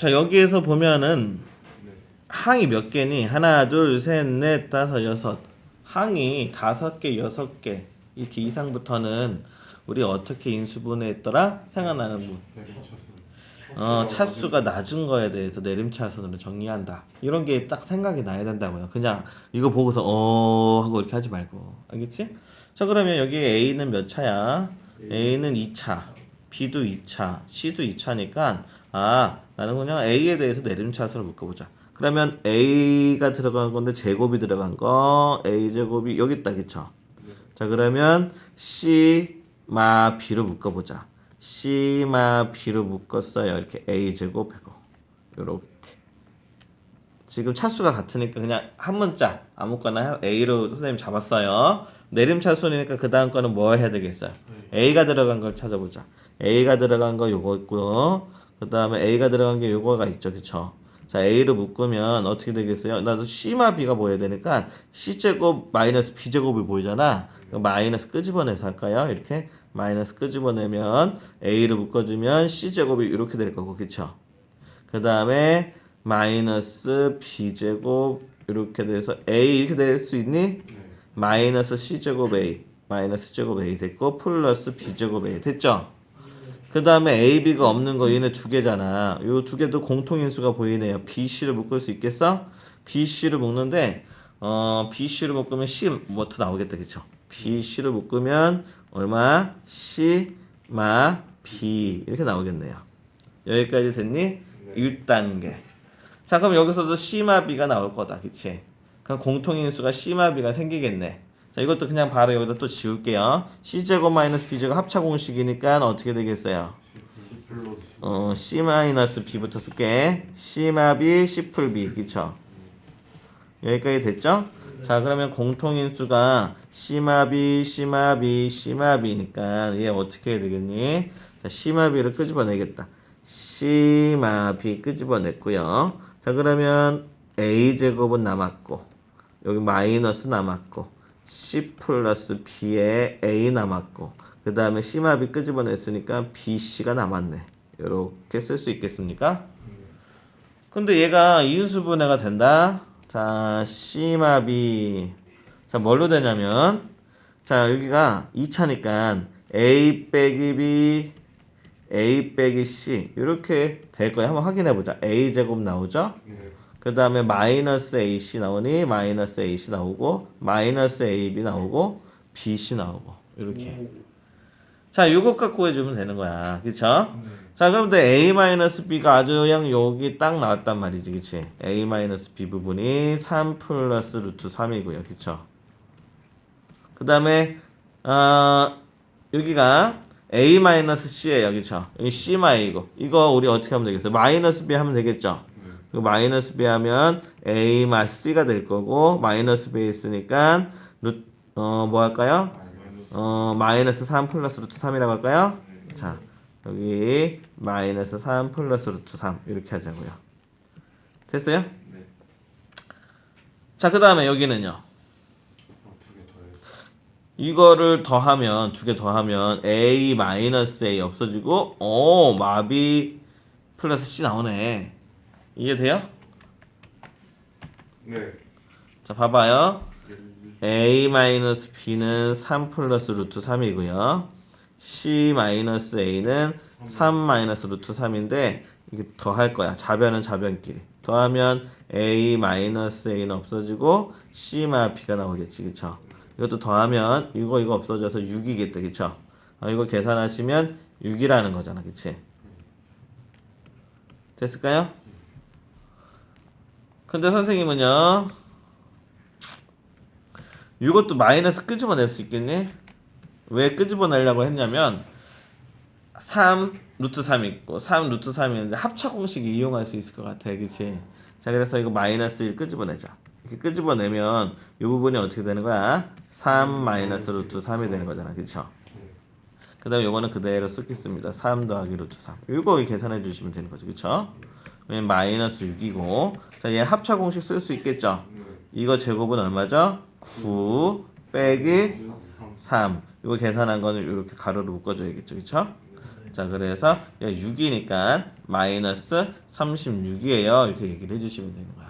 자 여기에서 보면은 항이 몇 개니? 하나, 둘, 셋, 넷, 다섯, 여섯. 항이 다섯 개, 여섯 개 이렇게 이상부터는 우리 어떻게 인수분해했더라? 생각나는 분. 어, 차수가 낮은 거에 대해서 내림차순으로 정리한다. 이런 게 딱 생각이 나야 된다고요. 그냥 이거 보고서 어 하고 이렇게 하지 말고. 알겠지? 자, 그러면 여기 A는 몇 차야? A는 2차. B도 2차. C도 2차니까 아, 나는 그냥 A에 대해서 내림차순을 묶어 보자. 그러면 A가 들어간 건데 제곱이 들어간 거 A 제곱이 여기 있다. 그쵸? 자, 그러면 C 마 B로 묶어 보자. C마 B로 묶었어요. 이렇게 A 제곱 하고 요렇게. 지금 차수가 같으니까 그냥 한 문자 아무거나 A로 선생님 잡았어요. 내림 차수니까 그 다음 거는 뭐 해야 되겠어요? A가 들어간 걸 찾아보자. A가 들어간 거 요거 있고요. 그 다음에 A가 들어간 게 요거가 있죠, 그쵸? 자 A로 묶으면 어떻게 되겠어요? 나도 C마 B가 보여야 되니까 C 제곱 마이너스 B 제곱이 보이잖아. 마이너스 끄집어내서 할까요? 이렇게 마이너스 끄집어내면 A를 묶어주면 C 제곱이 이렇게 될 거고, 그쵸? 그 다음에 마이너스 b 제곱 이렇게 돼서 a 이렇게 될 수 있니? 마이너스 c 제곱 a 마이너스 제곱 a 됐고 플러스 b 제곱 a 됐죠? 그 다음에 a, b가 없는 거 얘네 두 개잖아. 요 두 개도 공통인수가 보이네요. b, c를 묶을 수 있겠어? b, c를 묶는데 어 b, c를 묶으면 c 뭐트 나오겠다, 그쵸? b, c를 묶으면 얼마? c 마 b 이렇게 나오겠네요. 여기까지 됐니? 1단계. 자, 그럼 여기서도 C마 B가 나올 거다. 그치? 그럼 공통인수가 C마 B가 생기겠네. 자, 이것도 그냥 바로 여기다 또 지울게요. C제곱 마이너스 B제곱 합차 공식이니까 어떻게 되겠어요? 어, C 마이너스 B부터 쓸게. C마 B, C 풀 B. 그쵸? 여기까지 됐죠? 자, 그러면 공통인수가 C마 B, C마 B, C마 B니까 얘 어떻게 해야 되겠니? 자, C마 B를 끄집어내겠다. C마 B 끄집어냈고요. 자, 그러면 A 제곱은 남았고 여기 마이너스 남았고 C 플러스 B에 A 남았고 그 다음에 C마 B 끄집어냈으니까 BC가 남았네. 이렇게 쓸 수 있겠습니까? 근데 얘가 인수분해가 된다. 자, C마 B. 자, 뭘로 되냐면 자, 여기가 2차니까 A 빼기 B A 빼기 C 이렇게 될 거야. 한번 확인해 보자. A 제곱 나오죠? 그 다음에 마이너스 AC 나오니 마이너스 AC 나오고 마이너스 AB 나오고 BC 나오고 이렇게. 자, 요것 갖고 해주면 되는 거야. 그쵸? 자, 그럼 A 마이너스 B가 아주 그냥 여기 딱 나왔단 말이지. 그치? A 마이너스 B 부분이 3 플러스 루트 3이고요. 그쵸? 그 다음에, 어, 여기가 A 마이너스 C예요. 그쵸? 여기 C 마이고. 이거 우리 어떻게 하면 되겠어요? 마이너스 B 하면 되겠죠? 이거 마이너스 B 하면 A 마 C가 될 거고, 마이너스 B 있으니까, 루, 어, 뭐 할까요? 어, 마이너스 3 플러스 루트 3이라고 할까요? 자, 여기 마이너스 3 플러스 루트 3 이렇게 하자고요. 됐어요? 자, 그 다음에 여기는요. 이거를 더하면 두 개 더하면 a 마이너스 a 없어지고 오 마비 플러스 c 나오네. 이해돼요? 네. 자, 봐봐요. a 마이너스 b는 3 플러스 루트 3이고요. c 마이너스 a는 3 마이너스 루트 3인데 이게 더 할 거야. 자변은 자변끼리. 더하면 a 마이너스 a는 없어지고 c마 b가 나오겠지. 그쵸? 이것도 더하면 이거 이거 없어져서 6이겠다. 그쵸? 어, 이거 계산하시면 6이라는 거잖아. 그치? 됐을까요? 근데 선생님은요. 이것도 마이너스 끄집어낼 수 있겠니? 왜 끄집어내려고 했냐면 3 루트 3 있고 3 루트 3이 있는데 합차 공식 이용할 수 있을 것 같아 그치? 자 그래서 이거 마이너스 1 끄집어내자 이렇게 끄집어내면 이 부분이 어떻게 되는 거야? 3 마이너스 루트 3이 되는 거잖아 그쵸? 그 다음에 요거는 그대로 쓰겠습니다 3 더하기 루트 3 이거 계산해 주시면 되는 거죠 그쵸? 왜냐면 마이너스 6이고 자 얘 합차 공식 쓸 수 있겠죠? 이거 제곱은 얼마죠? 9 빼기 3 이거 계산한 거는 이렇게 가로로 묶어줘야겠죠 그쵸? 자, 그래서 6이니까 마이너스 36이에요. 이렇게 얘기를 해주시면 되는 거야. 오.